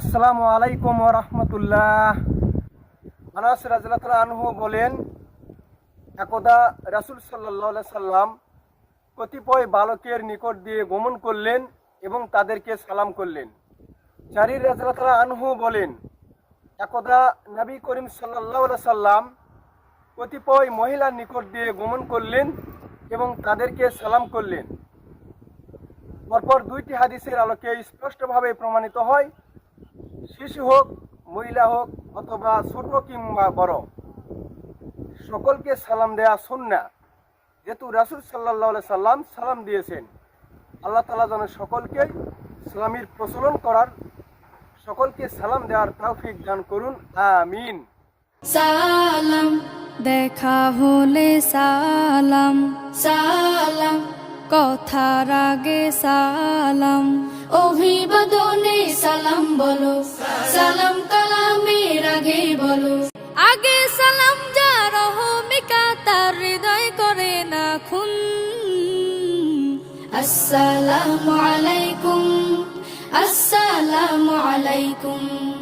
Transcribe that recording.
আসসালামু আলাইকুম রহমতুল্লাহ। আনাস রাজুল্লাহ আনহু বলেন, একদা রাসুল সাল্লাহ সাল্লাম কতিপয় বালকের নিকট দিয়ে গমন করলেন এবং তাদেরকে সালাম করলেন। জারির রাজুল্লাহ আনহু বলেন, একদা নবী করিম সাল্লাহ সাল্লাম কতিপয় মহিলার নিকট দিয়ে গমন করলেন এবং তাদেরকে সালাম করলেন। পরপর দুইটি হাদিসের আলোকে স্পষ্টভাবে প্রমাণিত হয় শিশু হোক, মহিলা হোক অথবা ছোট কিংবা বড়, সকলকে সালাম দেয়া সুন্না যেহেতু রাসুল সাল্লাহ সাল্লাম সালাম দিয়েছেন, আল্লাহ তালা যেন সকলকে সালামির প্রচলন করার, সকলকে সালাম দেওয়ার তৌফিক দান করুন। আমিন। সালাম, দেখা হলে সালাম। সালাম, কথার আগে সালাম। অভিবাদনে সালাম বলো। সালাম কালামের আগে বলো। আগে সালাম যার অহমিকা তার হৃদয় করে না খুন আসসালামু আলাইকুম আসসালামু আলাইকুম।